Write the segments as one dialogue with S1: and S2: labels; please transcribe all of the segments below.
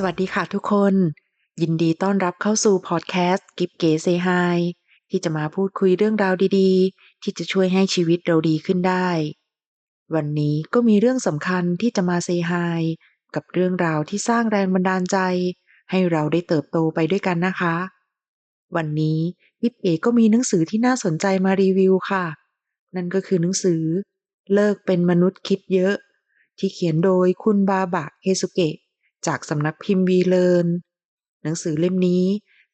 S1: สวัสดีค่ะทุกคน ยินดีต้อนรับเข้าสู่พอดแคสต์กิฟเก๋เซฮายที่จะมาพูดคุยเรื่องราวดีๆ ที่จะช่วยให้ชีวิตเราดีขึ้นได้ วันนี้ก็มีเรื่องสำคัญที่จะมาเซฮายกับเรื่องราวที่สร้างแรงบันดาลใจ ให้เราได้เติบโตไปด้วยกันนะคะ วันนี้กิฟเก๋ก็มีหนังสือที่น่าสนใจมารีวิวค่ะ นั่นก็คือหนังสือ เลิกเป็นมนุษย์คิดเยอะ ที่เขียนโดยคุณบาบะเฮสุเกะ จากสำนักพิมพ์วีเลินหนังสือเล่มนี้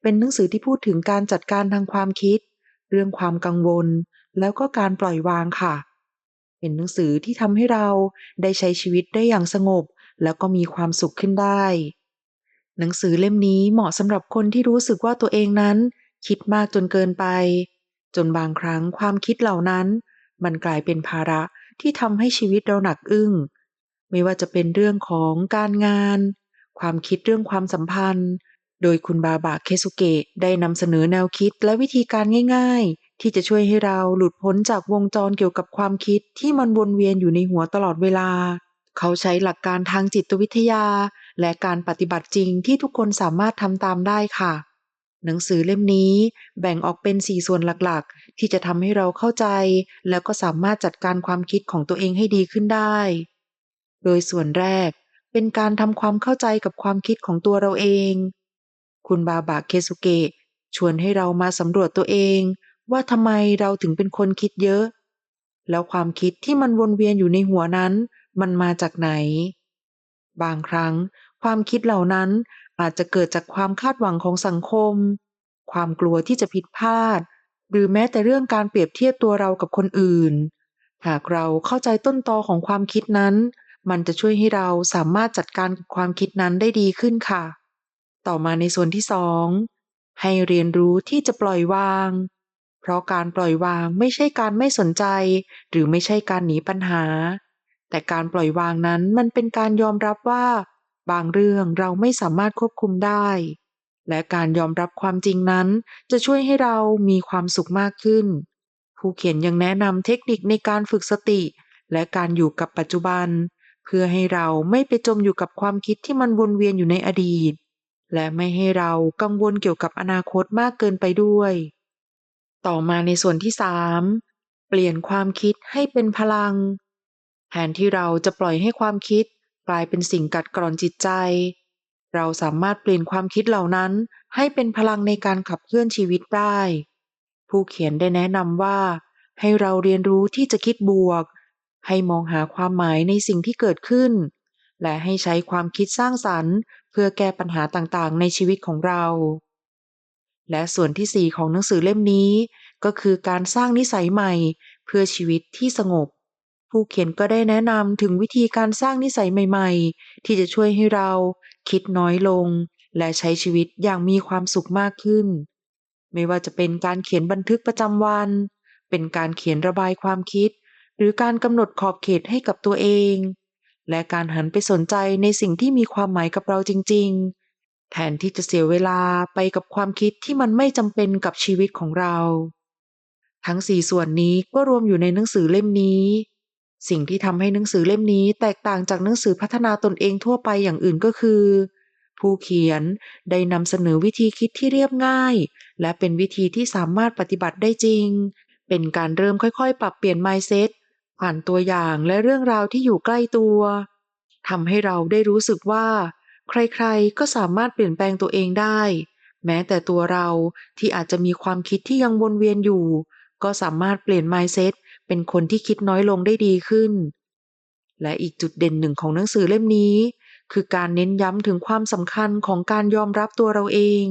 S1: เป็นหนังสือที่พูดถึงการจัดการทางความคิด เรื่องความกังวล แล้วก็การปล่อยวางค่ะ เป็นหนังสือที่ทำให้เราได้ใช้ชีวิตได้อย่างสงบ แล้วก็มีความสุขขึ้นได้ หนังสือเล่มนี้เหมาะสำหรับคนที่รู้สึกว่าตัวเองนั้น คิดมากจนเกินไป จนบางครั้งความคิดเหล่านั้น มันกลายเป็นภาระที่ทำให้ชีวิตเราหนักอึ้ง ไม่ว่าจะเป็นเรื่องของการงาน ความคิดเรื่องความสัมพันธ์ โดยคุณบาบะเคสุเกะได้นำเสนอแนวคิดและวิธีการง่าย ๆ ที่จะช่วยให้เราหลุดพ้นจากวงจรเกี่ยวกับความคิดที่มันวนเวียนอยู่ในหัวตลอดเวลา เขาใช้หลักการทางจิตวิทยา และการปฏิบัติจริงที่ทุกคนสามารถทำตามได้ค่ะ หนังสือเล่มนี้แบ่งออกเป็น 4 ส่วนหลักๆ ที่จะทำให้เราเข้าใจ แล้วก็สามารถจัดการความคิดของตัวเองให้ดีขึ้นได้ โดยส่วนแรกเป็นการทำความเข้าใจกับความคิดของตัวเราเอง คุณบาบะเคสุเกะชวนให้เรามาสำรวจตัวเอง ว่าทำไมเราถึงเป็นคนคิดเยอะ แล้วความคิดที่มันวนเวียนอยู่ในหัวนั้น มันมาจากไหน บางครั้ง ความคิดเหล่านั้นอาจจะเกิดจากความคาดหวังของสังคม ความกลัวที่จะผิดพลาด หรือแม้แต่เรื่องการเปรียบเทียบตัวเรากับคนอื่น หากเราเข้าใจต้นตอของความคิดนั้น มันจะช่วยให้เราสามารถจัดการกับความคิดนั้นได้ดีขึ้นค่ะ ต่อมาในส่วนที่สองให้เรียนรู้ที่จะปล่อยวาง เพราะการปล่อยวางไม่ใช่การไม่สนใจ หรือไม่ใช่การหนีปัญหา แต่การปล่อยวางนั้นมันเป็นการยอมรับว่า บางเรื่องเราไม่สามารถควบคุมได้ และการยอมรับความจริงนั้น จะช่วยให้เรามีความสุขมากขึ้น ผู้เขียนยังแนะนำเทคนิคในการฝึกสติ และการอยู่กับปัจจุบัน เพื่อให้เราไม่ไปจมอยู่กับความคิดที่มันวนเวียนอยู่ในอดีต และไม่ให้เรากังวลเกี่ยวกับอนาคตมากเกินไปด้วย ต่อมาในส่วนที่ 3 เปลี่ยนความคิดให้เป็นพลัง แทนที่เราจะปล่อยให้ความคิดกลายเป็นสิ่งกัดกร่อนจิตใจ เราสามารถเปลี่ยนความคิดเหล่านั้นให้เป็นพลังในการขับเคลื่อนชีวิตได้ ผู้เขียนได้แนะนำว่า ให้เราเรียนรู้ที่จะคิดบวก ให้มองหาความหมายในสิ่งที่เกิดขึ้น และให้ใช้ความคิดสร้างสรรค์ เพื่อแก้ปัญหาต่างๆ ในชีวิตของเรา และส่วนที่ 4 ของหนังสือเล่มนี้ ก็คือการสร้างนิสัยใหม่ เพื่อชีวิตที่สงบ ผู้เขียนก็ได้แนะนำถึงวิธีการสร้างนิสัยใหม่ ๆ ที่จะช่วยให้เราคิดน้อยลง และใช้ชีวิตอย่างมีความสุขมากขึ้น ไม่ว่าจะเป็นการเขียนบันทึกประจำวัน เป็นการเขียนระบายความคิด หรือการกำหนดขอบเขตให้กับตัวเอง และการหันไปสนใจในสิ่งที่มีความหมายกับเราจริง ๆ แทนที่จะเสียเวลาไปกับความคิดที่มันไม่จำเป็นกับชีวิตของเรา ทั้งสี่ส่วนนี้ก็รวมอยู่ในหนังสือเล่มนี้ สิ่งที่ทำให้หนังสือเล่มนี้แตกต่างจากหนังสือพัฒนาตนเองทั่วไปอย่างอื่นก็คือผู้เขียนได้นำเสนอวิธีคิดที่เรียบง่าย และเป็นวิธีที่สามารถปฏิบัติได้จริง เป็นการเริ่มค่อยๆ ปรับเปลี่ยน mindset ผ่านตัวอย่างและเรื่องราวที่อยู่ใกล้ตัวทำให้เราได้รู้สึกว่า ใครๆก็สามารถเปลี่ยนแปลงตัวเองได้ แม้แต่ตัวเราที่อาจจะมีความคิดที่ยังวนเวียนอยู่ ก็สามารถเปลี่ยน mindset เป็นคนที่คิดน้อยลงได้ดีขึ้น และอีกจุดเด่นหนึ่งของหนังสือเล่มนี้ คือการเน้นย้ำถึงความสำคัญของการยอมรับตัวเราเอง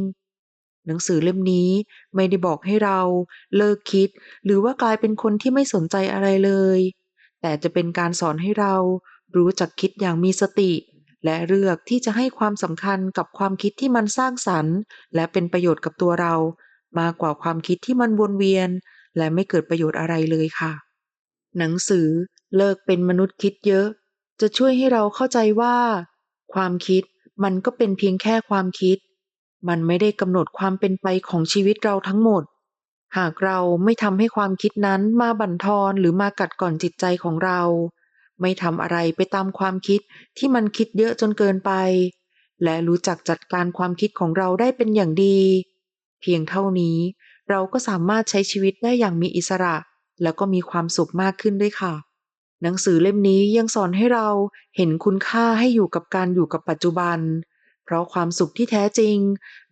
S1: หนังสือเล่มนี้ไม่ได้บอกให้เราเลิกคิด หรือว่ากลายเป็นคนที่ไม่สนใจอะไรเลย แต่จะเป็นการสอนให้เรารู้จักคิดอย่างมีสติ และเลือกที่จะให้ความสำคัญกับความคิดที่มันสร้างสรรค์ และเป็นประโยชน์กับตัวเรา มากกว่าความคิดที่มันวนเวียน และไม่เกิดประโยชน์อะไรเลยค่ะ หนังสือเลิกเป็นมนุษย์คิดเยอะ จะช่วยให้เราเข้าใจว่า ความคิดมันก็เป็นเพียงแค่ความคิด มันไม่ได้กำหนดความเป็นไปของชีวิตเราทั้งหมด หากเราไม่ทำให้ความคิดนั้นมาบั่นทอนหรือมากัดก่อนจิตใจของเรา ไม่ทำอะไรไปตามความคิดที่มันคิดเยอะจนเกินไป และรู้จักจัดการความคิดของเราได้เป็นอย่างดี เพียงเท่านี้ เราก็สามารถใช้ชีวิตได้อย่างมีอิสระ แล้วก็มีความสุขมากขึ้นด้วยค่ะ หนังสือเล่มนี้ยังสอนให้เราเห็นคุณค่าให้อยู่กับการอยู่กับปัจจุบัน เพราะความสุขที่แท้จริง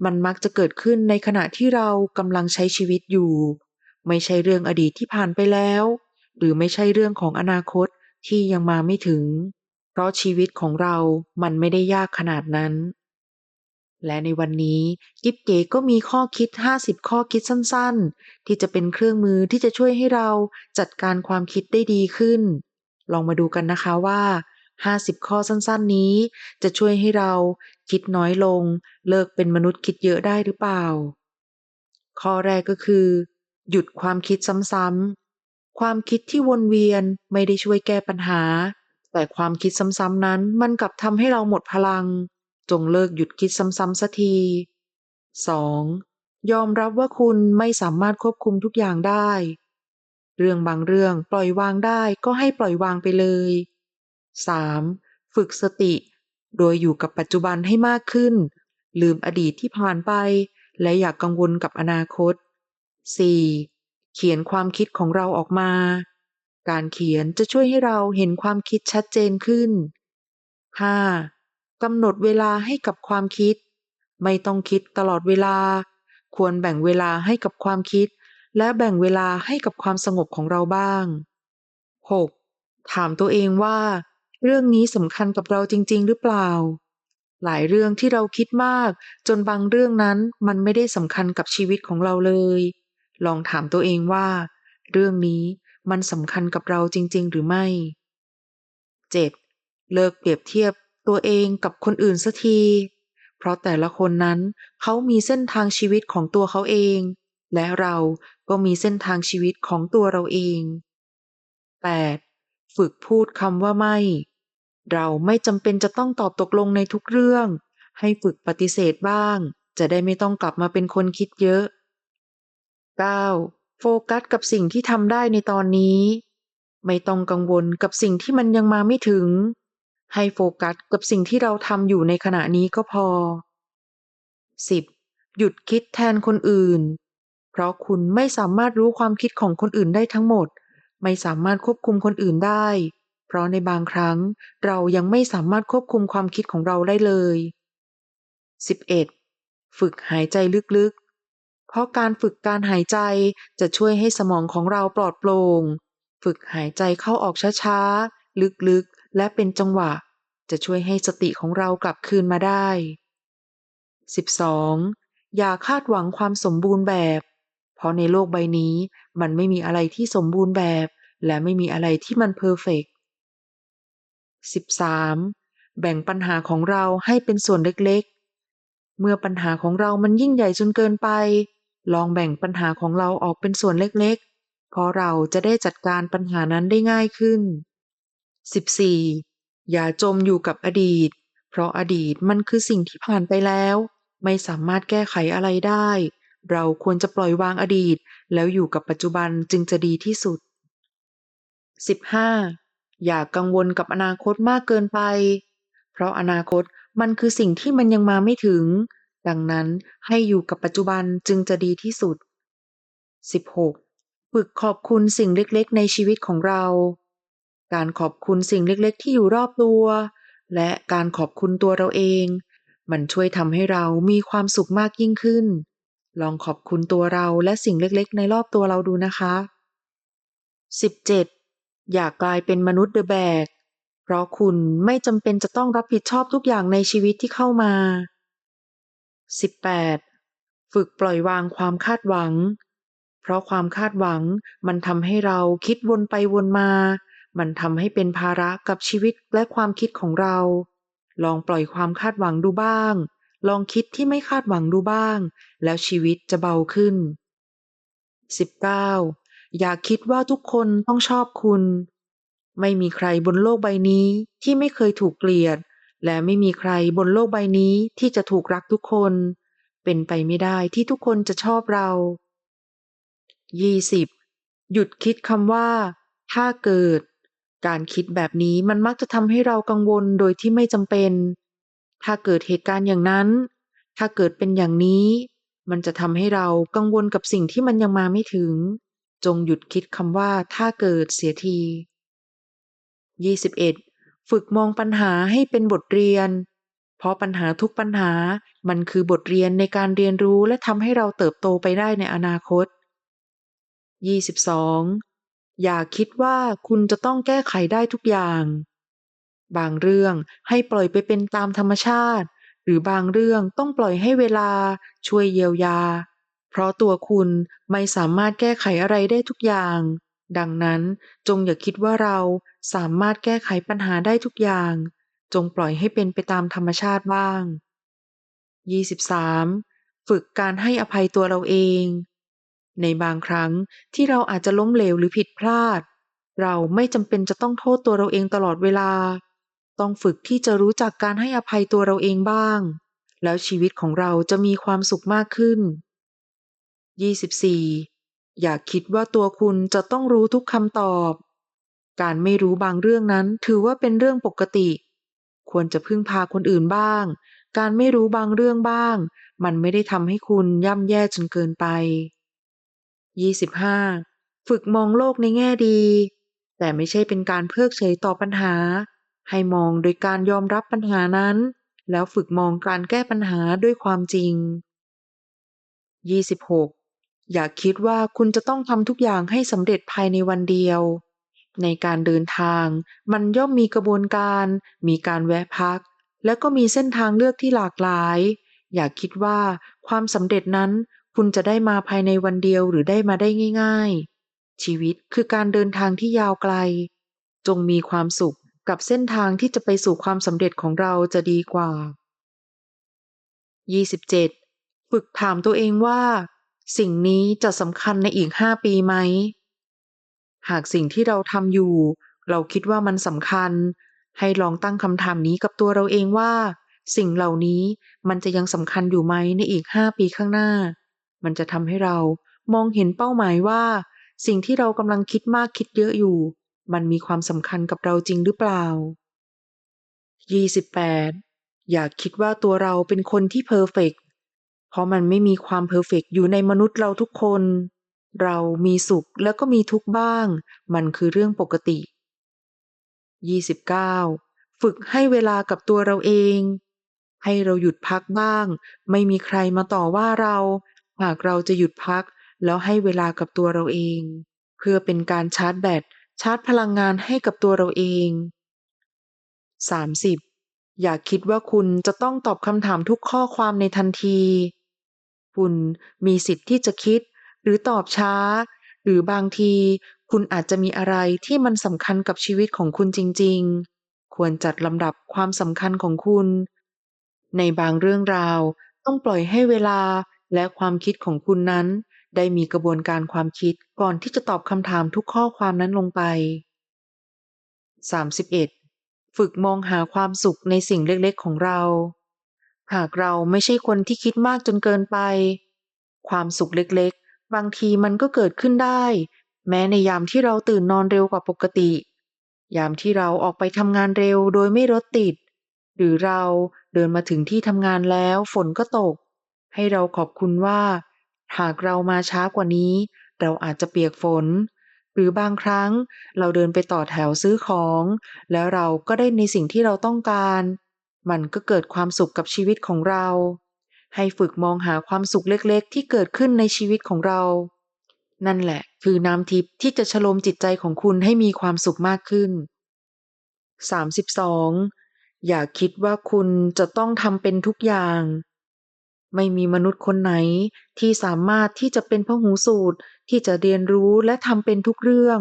S1: มันมักจะเกิดขึ้นในขณะที่เรากำลังใช้ชีวิตอยู่ ไม่ใช่เรื่องอดีตที่ผ่านไปแล้ว หรือไม่ใช่เรื่องของอนาคตที่ยังมาไม่ถึง เพราะชีวิตของเรามันไม่ได้ยากขนาดนั้น และในวันนี้กิฟเก๋ก็มีข้อคิด 50 ข้อคิดสั้นๆ ที่จะเป็นเครื่องมือที่จะช่วยให้เราจัดการความคิดได้ดีขึ้น ลองมาดูกันนะคะว่า 50 ข้อสั้นๆนี้ จะช่วยให้เรา คิดน้อยลง เลิกเป็นมนุษย์คิดเยอะได้หรือเปล่า ข้อแรกก็คือ หยุดความคิดซ้ำๆ ความคิดที่วนเวียนไม่ได้ช่วยแก้ปัญหา แต่ความคิดซ้ำๆนั้นมันกลับทำให้เราหมดพลัง จงเลิกหยุดคิดซ้ำๆสักที 2. ยอมรับว่าคุณไม่สามารถควบคุมทุกอย่างได้ เรื่องบางเรื่องปล่อยวางได้ก็ให้ปล่อยวางไปเลย 3. ฝึกสติ โดยอยู่กับปัจจุบันให้มากขึ้น ลืมอดีตที่ผ่านไป และอย่ากกังวลกับอนาคต 4. เขียนความคิดของเราออกมา การเขียนจะช่วยให้เราเห็นความคิดชัดเจนขึ้น 5. กำหนดเวลาให้กับความคิด ไม่ต้องคิดตลอดเวลา ควรแบ่งเวลาให้กับความคิด และแบ่งเวลาให้กับความสงบของเราบ้าง 6. ถามตัวเองว่า เรื่องนี้สำคัญกับเราจริง ๆ หรือเปล่า หลายเรื่องที่เราคิดมาก จนบางเรื่องนั้นมันไม่ได้สำคัญกับชีวิตของเราเลย ลองถามตัวเองว่า เรื่องนี้มันสำคัญกับเราจริง ๆ หรือไม่ 7. เลิกเปรียบเทียบตัวเองกับคนอื่นสักที เพราะแต่ละคนนั้นเขามีเส้นทางชีวิตของตัวเขาเอง และเราก็มีเส้นทางชีวิตของตัวเราเอง 8. ฝึกพูดคำว่าไม่ เราไม่จำเป็นจะต้องตอบตกลงในทุกเรื่อง ให้ฝึกปฏิเสธบ้าง จะได้ไม่ต้องกลับมาเป็นคนคิดเยอะ 9. โฟกัสกับสิ่งที่ทำได้ในตอนนี้ ไม่ต้องกังวลกับสิ่งที่มันยังมาไม่ถึง ให้โฟกัสกับสิ่งที่เราทำอยู่ในขณะนี้ก็พอ 10. หยุดคิดแทนคนอื่น เพราะคุณไม่สามารถรู้ความคิดของคนอื่นได้ทั้งหมด ไม่สามารถควบคุมคนอื่นได้ เพราะในบางครั้งเรายังไม่สามารถควบคุมความคิดของเราได้เลย 11. ฝึกหายใจลึกๆ เพราะการฝึกการหายใจจะช่วยให้สมองของเราปลอดโปร่ง ฝึกหายใจเข้าออกช้าๆ ลึกๆ และเป็นจังหวะ จะช่วยให้สติของเรากลับคืนมาได้ 12. อย่าคาดหวังความสมบูรณ์แบบ เพราะในโลกใบนี้มันไม่มีอะไรที่สมบูรณ์แบบ และไม่มีอะไรที่มันเพอร์เฟกต์ 13. แบ่งปัญหาของเราให้เป็นส่วนเล็กๆ เมื่อปัญหาของเรามันยิ่งใหญ่จนเกินไป ลองแบ่งปัญหาของเราออกเป็นส่วนเล็กๆ เพราะเราจะได้จัดการปัญหานั้นได้ง่ายขึ้น 14. อย่าจมอยู่กับอดีต เพราะอดีตมันคือสิ่งที่ผ่านไปแล้ว ไม่สามารถแก้ไขอะไรได้ เราควรจะปล่อยวางอดีต แล้วอยู่กับปัจจุบันจึงจะดีที่สุด 15. อย่ากังวลกับอนาคตมากเกินไป เพราะอนาคตมันคือสิ่งที่มันยังมาไม่ถึง ดังนั้นให้อยู่กับปัจจุบันจึงจะดีที่สุด 16. ฝึกขอบคุณสิ่งเล็กๆ ในชีวิตของเรา การขอบคุณสิ่งเล็กๆ ที่อยู่รอบตัว และการขอบคุณตัวเราเอง มันช่วยทำให้เรามีความสุขมากยิ่งขึ้น ลองขอบคุณตัวเราและสิ่งเล็กๆ ในรอบตัวเราดูนะคะ 17. อย่ากกลายเป็นมนุษย์เดอะแบก เพราะคุณไม่จำเป็นจะต้องรับผิดชอบทุกอย่างในชีวิตที่เข้ามา 18. ฝึกปล่อยวางความคาดหวัง เพราะความคาดหวังมันทำให้เราคิดวนไปวนมา มันทำให้เป็นภาระกับชีวิตและความคิดของเรา ลองปล่อยความคาดหวังดูบ้าง ลองคิดที่ไม่คาดหวังดูบ้าง แล้วชีวิตจะเบาขึ้น 19. อย่าคิดว่าทุกคนต้องชอบคุณ ไม่มีใครบนโลกใบนี้ที่ไม่เคยถูกเกลียด และไม่มีใครบนโลกใบนี้ที่จะถูกรักทุกคน เป็นไปไม่ได้ที่ทุกคนจะชอบเรา 20. หยุดคิดคำว่า ถ้าเกิด การคิดแบบนี้มันมักจะทำให้เรากังวลโดยที่ไม่จำเป็น ถ้าเกิดเหตุการณ์อย่างนั้น ถ้าเกิดเป็นอย่างนี้ มันจะทำให้เรากังวลกับสิ่งที่มันยังมาไม่ถึง จงหยุดคิดคำว่าถ้าเกิดเสียที 21. ฝึกมองปัญหาให้เป็นบทเรียน เพราะปัญหาทุกปัญหามันคือบทเรียนในการเรียนรู้และทำให้เราเติบโตไปได้ในอนาคต 22. อย่าคิดว่าคุณจะต้องแก้ไขได้ทุกอย่าง บางเรื่องให้ปล่อยไปเป็นตามธรรมชาติ หรือบางเรื่องต้องปล่อยให้เวลาช่วยเยียวยา เพราะตัวคุณไม่สามารถแก้ไขอะไรได้ทุกอย่าง ดังนั้นจงอย่าคิดว่าเราสามารถแก้ไขปัญหาได้ทุกอย่าง จงปล่อยให้เป็นไปตามธรรมชาติบ้าง 23. ฝึกการให้อภัยตัวเราเอง ในบางครั้งที่เราอาจจะล้มเหลวหรือผิดพลาด เราไม่จำเป็นจะต้องโทษตัวเราเองตลอดเวลา ต้องฝึกที่จะรู้จักการให้อภัยตัวเราเองบ้าง แล้วชีวิตของเราจะมีความสุขมากขึ้น 24. อย่าคิดว่าตัวคุณจะต้องรู้ทุกคำตอบ การไม่รู้บางเรื่องนั้นถือว่าเป็นเรื่องปกติ ควรจะพึ่งพาคนอื่นบ้าง การไม่รู้บางเรื่องบ้าง มันไม่ได้ทำให้คุณย่ำแย่จนเกินไป 25. ฝึกมองโลกในแง่ดี แต่ไม่ใช่เป็นการเพิกเฉยต่อปัญหา ให้มองโดยการยอมรับปัญหานั้น แล้วฝึกมองการแก้ปัญหาด้วยความจริง 26. อย่าคิดว่าคุณจะต้องทำทุกอย่างให้สำเร็จภายในวันเดียว ในการเดินทาง มันย่อมมีกระบวนการ มีการแวะพัก และก็มีเส้นทางเลือกที่หลากหลาย อย่าคิดว่าความสำเร็จนั้นคุณจะได้มาภายในวันเดียวหรือได้มาได้ง่าย ๆ ชีวิตคือการเดินทางที่ยาวไกล จงมีความสุขกับเส้นทางที่จะไปสู่ความสำเร็จของเราจะดีกว่า 27. ฝึกถามตัวเองว่า สิ่งนี้จะสำคัญในอีกห้าปีไหม หากสิ่งที่เราทำอยู่ เราคิดว่ามันสำคัญ ให้ลองตั้งคำถามนี้กับตัวเราเองว่า สิ่งเหล่านี้มันจะยังสำคัญอยู่ไหมในอีกห้าปีข้างหน้า มันจะทำให้เรามองเห็นเป้าหมายว่า สิ่งที่เรากำลังคิดมากคิดเยอะอยู่ มันมีความสำคัญกับเราจริงหรือเปล่า 28. อย่าคิดว่าตัวเราเป็นคนที่เพอร์เฟกต์ เพราะมันไม่มีความเพอร์เฟกต์อยู่ในมนุษย์เราทุกคน เรามีสุขแล้วก็มีทุกข์บ้าง มันคือเรื่องปกติ 29. ฝึกให้เวลากับตัวเราเอง ให้เราหยุดพักบ้าง ไม่มีใครมาต่อว่าเรา หากเราจะหยุดพัก แล้วให้เวลากับตัวเราเอง เพื่อเป็นการชาร์จแบตชาร์จพลังงานให้กับตัวเราเอง 30. อย่าคิดว่าคุณจะต้องตอบคำถามทุกข้อความในทันที คุณมีสิทธิ์ที่จะคิด หรือตอบช้า หรือบางทีคุณอาจจะมีอะไรที่มันสำคัญกับชีวิตของคุณจริง ๆ ควรจัดลำดับความสำคัญของคุณ ในบางเรื่องราวต้องปล่อยให้เวลาและความคิดของคุณนั้น ได้มีกระบวนการความคิดก่อนที่จะตอบคำถามทุกข้อความนั้นลงไป 31. ฝึกมองหาความสุขในสิ่งเล็กๆของเรา หากเราไม่ใช่คนที่คิดมากจนเกินไป ความสุขเล็กๆ บางทีมันก็เกิดขึ้นได้ แม้ในยามที่เราตื่นนอนเร็วกว่าปกติ ยามที่เราออกไปทำงานเร็วโดยไม่รถติด หรือเราเดินมาถึงที่ทำงานแล้วฝนก็ตก ให้เราขอบคุณว่า หากเรามาช้ากว่านี้ เราอาจจะเปียกฝน หรือบางครั้งเราเดินไปต่อแถวซื้อของ แล้วเราก็ได้ในสิ่งที่เราต้องการ มันก็เกิดความสุขกับชีวิตของเรา ให้ฝึกมองหาความสุขเล็กๆ ที่เกิดขึ้นในชีวิตของเรา นั่นแหละคือน้ำทิพย์ที่จะชโลมจิตใจของคุณให้มีความสุขมากขึ้น 32. อย่าคิดว่าคุณจะต้องทำเป็นทุกอย่าง ไม่มีมนุษย์คนไหนที่สามารถที่จะเป็นพหูสูตรที่จะเรียนรู้และทำเป็นทุกเรื่อง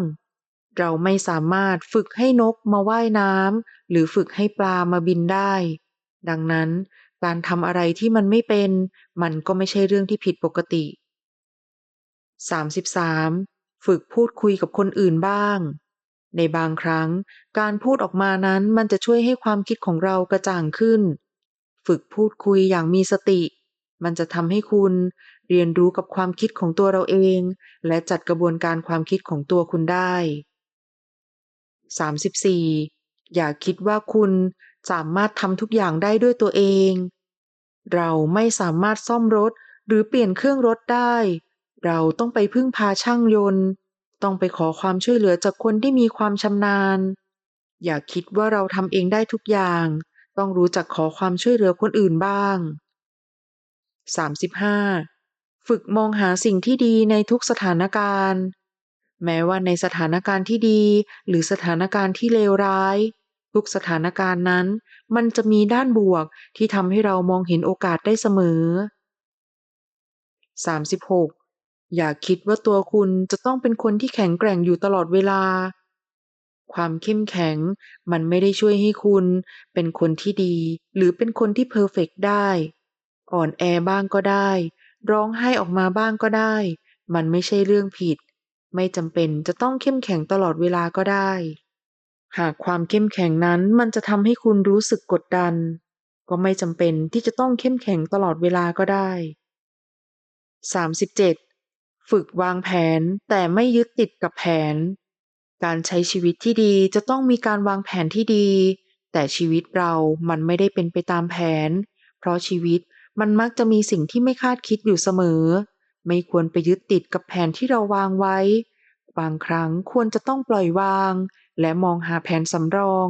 S1: เราไม่สามารถฝึกให้นกมาว่ายน้ำหรือฝึกให้ปลามาบินได้ ดังนั้นการทำอะไรที่มันไม่เป็น มันก็ไม่ใช่เรื่องที่ผิดปกติ 33. ฝึกพูดคุยกับคนอื่นบ้าง ในบางครั้ง การพูดออกมานั้นมันจะช่วยให้ความคิดของเรากระจ่างขึ้น ฝึกพูดคุยอย่างมีสติ มันจะทำให้คุณเรียนรู้กับความคิดของตัวเราเอง และจัดกระบวนการความคิดของตัวคุณได้ 34. อย่าคิดว่าคุณสามารถทำทุกอย่างได้ด้วยตัวเอง เราไม่สามารถซ่อมรถหรือเปลี่ยนเครื่องรถได้ เราต้องไปพึ่งพาช่างยนต์ ต้องไปขอความช่วยเหลือจากคนที่มีความชำนาญ อย่าคิดว่าเราทำเองได้ทุกอย่าง ต้องรู้จักขอความช่วยเหลือคนอื่นบ้าง 35. ฝึกมองหาสิ่งที่ดีในทุกสถานการณ์ แม้ว่าในสถานการณ์ที่ดี หรือสถานการณ์ที่เลวร้าย ทุกสถานการณ์นั้น มันจะมีด้านบวกที่ทำให้เรามองเห็นโอกาสได้เสมอ 36. อย่าคิดว่าตัวคุณจะต้องเป็นคนที่แข็งแกร่งอยู่ตลอดเวลา ความเข้มแข็งมันไม่ได้ช่วยให้คุณ เป็นคนที่ดี หรือเป็นคนที่เพอร์เฟกต์ได้ อ่อนแอบ้างก็ได้ ร้องไห้ออกมาบ้างก็ได้ มันไม่ใช่เรื่องผิด ไม่จำเป็นจะต้องเข้มแข็งตลอดเวลาก็ได้ หากความเข้มแข็งนั้นมันจะทำให้คุณรู้สึกกดดัน ก็ไม่จำเป็นที่จะต้องเข้มแข็งตลอดเวลาก็ได้ 37. ฝึกวางแผนแต่ไม่ยึดติดกับแผน การใช้ชีวิตที่ดีจะต้องมีการวางแผนที่ดี แต่ชีวิตเรามันไม่ได้เป็นไปตามแผน เพราะชีวิตมันมักจะมีสิ่งที่ไม่คาดคิดอยู่เสมอ ไม่ควรไปยึดติดกับแผนที่เราวางไว้ บางครั้งควรจะต้องปล่อยวาง และมองหาแผนสำรอง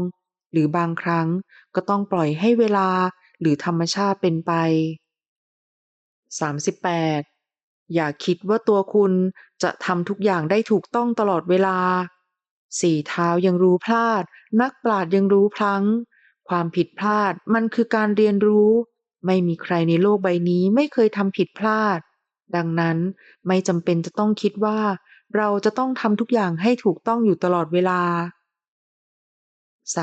S1: หรือบางครั้งก็ต้องปล่อยให้เวลาหรือธรรมชาติเป็นไป 38. อย่าคิดว่าตัวคุณจะทำทุกอย่างได้ถูกต้องตลอดเวลา สี่เท้ายังรู้พลาด นักปราชญ์ยังรู้พลั้ง ความผิดพลาดมันคือการเรียนรู้ ไม่มีใครในโลกใบนี้ไม่เคยทำผิดพลาด ดังนั้นไม่จำเป็นจะต้องคิดว่า เราจะต้องทำทุกอย่างให้ถูกต้องอยู่ตลอดเวลา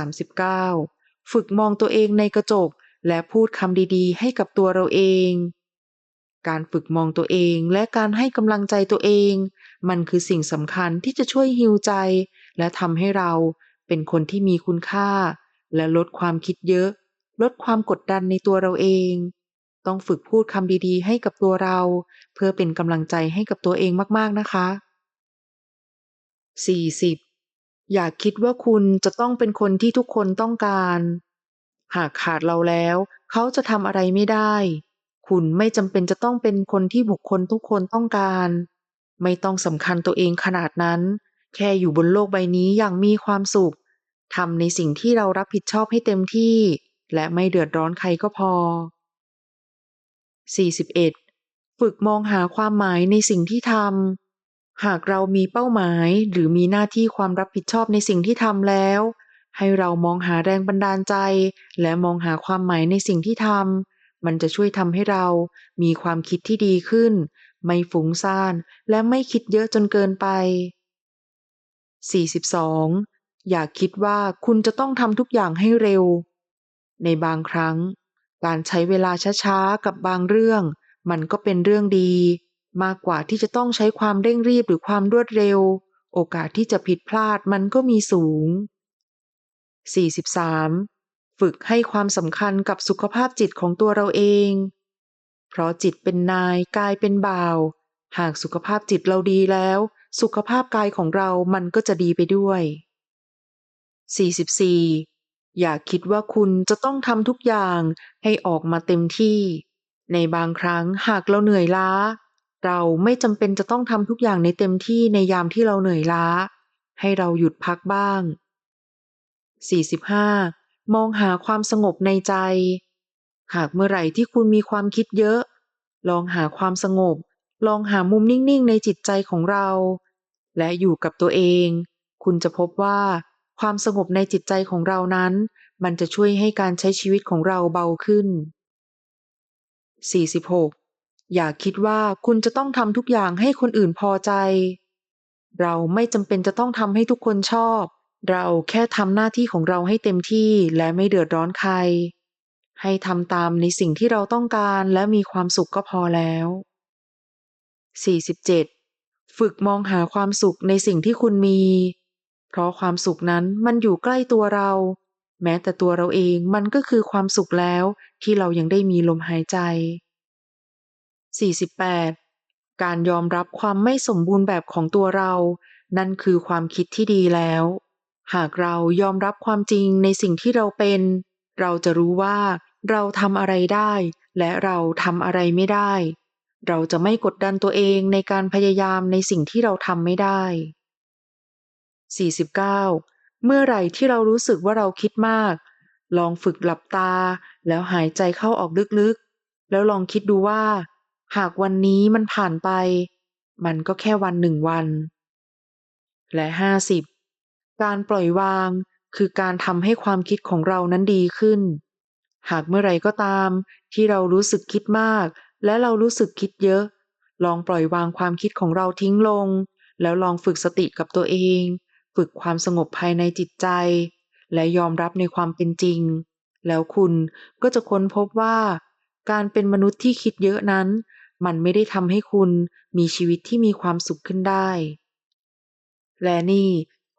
S1: 39. ฝึกมองตัวเองในกระจก และพูดคำดีๆ ให้กับตัวเราเอง การฝึกมองตัวเองและการให้กำลังใจตัวเอง มันคือสิ่งสำคัญที่จะช่วยฮิวใจ และทำให้เราเป็นคนที่มีคุณค่า และลดความคิดเยอะ ลดความกดดันในตัวเราเอง ต้องฝึกพูดคำดีๆ ให้กับตัวเรา เพื่อเป็นกำลังใจให้กับตัวเองมากๆนะคะ 40. อย่าคิดว่าคุณจะต้องเป็นคนที่ทุกคนต้องการ หากขาดเราแล้ว เขาจะทำอะไรไม่ได้ คุณไม่จำเป็นจะต้องเป็นคนที่บุคคลทุกคนต้องการ ไม่ต้องสำคัญตัวเองขนาดนั้น แค่อยู่บนโลกใบนี้อย่างมีความสุขทำในสิ่งที่เรารับผิดชอบให้เต็มที่ และไม่เดือดร้อนใครก็พอ 41. ฝึกมองหาความหมายในสิ่งที่ทำหากเรามีเป้าหมายหรือมีหน้าที่ความรับผิดชอบในสิ่งที่ทำแล้ว ให้เรามองหาแรงบันดาลใจ และมองหาความหมายในสิ่งที่ทำมันจะช่วยทำให้เรามีความคิดที่ดีขึ้น ไม่ฟุ้งซ่าน และไม่คิดเยอะจนเกินไป 42. อย่าคิดว่าคุณจะต้องทำทุกอย่างให้เร็ว ในบางครั้ง การใช้เวลาช้าๆกับบางเรื่อง มันก็เป็นเรื่องดี มากกว่าที่จะต้องใช้ความเร่งรีบหรือความรวดเร็ว โอกาสที่จะผิดพลาดมันก็มีสูง 43. ฝึกให้ความสำคัญกับสุขภาพจิตของตัวเราเอง เพราะจิตเป็นนายกายเป็นบ่าว หากสุขภาพจิตเราดีแล้ว สุขภาพกายของเรามันก็จะดีไปด้วย 44. อย่าคิดว่าคุณจะต้องทำทุกอย่างให้ออกมาเต็มที่ ในบางครั้งหากเราเหนื่อยล้า เราไม่จำเป็นจะต้องทำทุกอย่างในเต็มที่ในยามที่เราเหนื่อยล้า ให้เราหยุดพักบ้าง 45. มองหาความสงบในใจ หากเมื่อไหร่ที่คุณมีความคิดเยอะ ลองหาความสงบ ลองหามุมนิ่งๆ ในจิตใจของเรา และอยู่กับตัวเอง คุณจะพบว่า ความสงบในจิตใจของเรานั้น มันจะช่วยให้การใช้ชีวิตของเราเบาขึ้น 46. อย่าคิดว่าคุณจะต้องทำทุกอย่างให้คนอื่นพอใจ เราไม่จำเป็นจะต้องทำให้ทุกคนชอบ เราแค่ทำหน้าที่ของเราให้เต็มที่และไม่เดือดร้อนใคร ให้ทำตามในสิ่งที่เราต้องการและมีความสุขก็พอแล้ว 47. ฝึกมองหาความสุขในสิ่งที่คุณมี เพราะความสุขนั้นมันอยู่ใกล้ตัวเรา แม้แต่ตัวเราเองมันก็คือความสุขแล้วที่เรายังได้มีลมหายใจ 48. การยอมรับความไม่สมบูรณ์แบบของตัวเรา นั่นคือความคิดที่ดีแล้ว หากเรายอมรับความจริงในสิ่งที่เราเป็น เราจะรู้ว่าเราทำอะไรได้ และเราทำอะไรไม่ได้ เราจะไม่กดดันตัวเองในการพยายามในสิ่งที่เราทำไม่ได้ 49 เมื่อไหร่ที่เรารู้สึกว่าเราคิดมาก ลองฝึกหลับตา แล้วหายใจเข้าออกลึกๆ แล้วลองคิดดูว่า หากวันนี้มันผ่านไป มันก็แค่วันหนึ่งวัน และ 50 การปล่อยวางคือการทำให้ความคิดของเรานั้นดีขึ้น หากเมื่อไรก็ตาม ที่เรารู้สึกคิดมาก และเรารู้สึกคิดเยอะ ลองปล่อยวางความคิดของเราทิ้งลง แล้วลองฝึกสติกับตัวเอง ฝึกความสงบภายในจิตใจ และยอมรับในความเป็นจริง แล้วคุณก็จะค้นพบว่า การเป็นมนุษย์ที่คิดเยอะนั้น มันไม่ได้ทำให้คุณมีชีวิตที่มีความสุขขึ้นได้ และนี่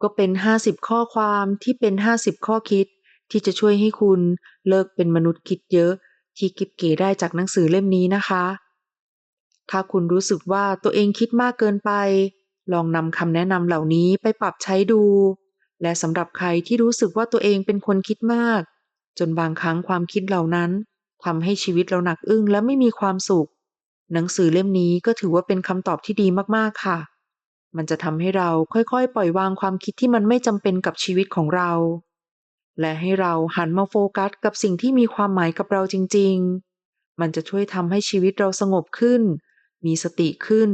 S1: ก็เป็น 50 ข้อความที่เป็น 50 ข้อคิด ที่จะช่วยให้คุณเลิกเป็นมนุษย์คิดเยอะ ที่กิบเก๋ได้จากหนังสือเล่มนี้นะคะ ถ้าคุณรู้สึกว่าตัวเองคิดมากเกินไป ลองนำคำแนะนำเหล่านี้ไปปรับใช้ดู และสำหรับใครที่รู้สึกว่าตัวเองเป็นคนคิดมาก จนบางครั้งความคิดเหล่านั้นทำให้ชีวิตเราหนักอึ้งและไม่มีความสุข หนังสือเล่มนี้ก็ถือว่าเป็นคำตอบที่ดีมากๆค่ะ มันจะทำให้เราค่อยๆ ปล่อยวางความคิดที่มันไม่จำเป็นกับชีวิตของเรา และให้เราหันมาโฟกัสกับสิ่งที่มีความหมายกับเราจริง ๆ มันจะช่วยทำให้ชีวิตเราสงบขึ้น มีสติขึ้น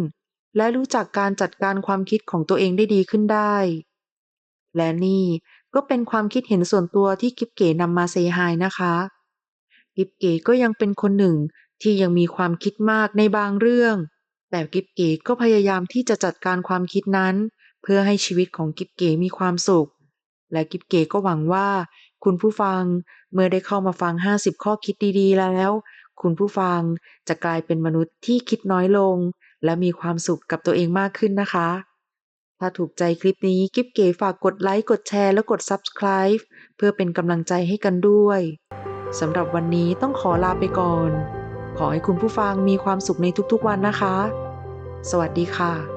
S1: และรู้จักการจัดการความคิดของตัวเองได้ดีขึ้นได้ และนี่ก็เป็นความคิดเห็นส่วนตัวที่กิบเก๋นำมาเซฮายนะคะ กิบเก๋ก็ยังเป็นคนหนึ่งที่ยังมีความคิดมากในบางเรื่อง แต่กิบเก๋ก็พยายามที่จะจัดการความคิดนั้น เพื่อให้ชีวิตของกิบเก๋มีความสุข และกิบเก๋ก็หวังว่า คุณผู้ฟังเมื่อได้เข้ามาฟัง 50 ข้อคิดดีๆ แล้ว คุณผู้ฟังจะกลายเป็นมนุษย์ที่คิดน้อยลง และมีความสุขกับตัวเองมากขึ้นนะคะ ถ้าถูกใจคลิปนี้กิบเก๋ฝากกดไลค์กดแชร์และกด Subscribe เพื่อเป็นกำลังใจให้กันด้วยสำหรับวันนี้ต้องขอลาไปก่อน ขอให้คุณผู้ฟังมีความสุขในทุกๆวันนะคะ สวัสดีค่ะ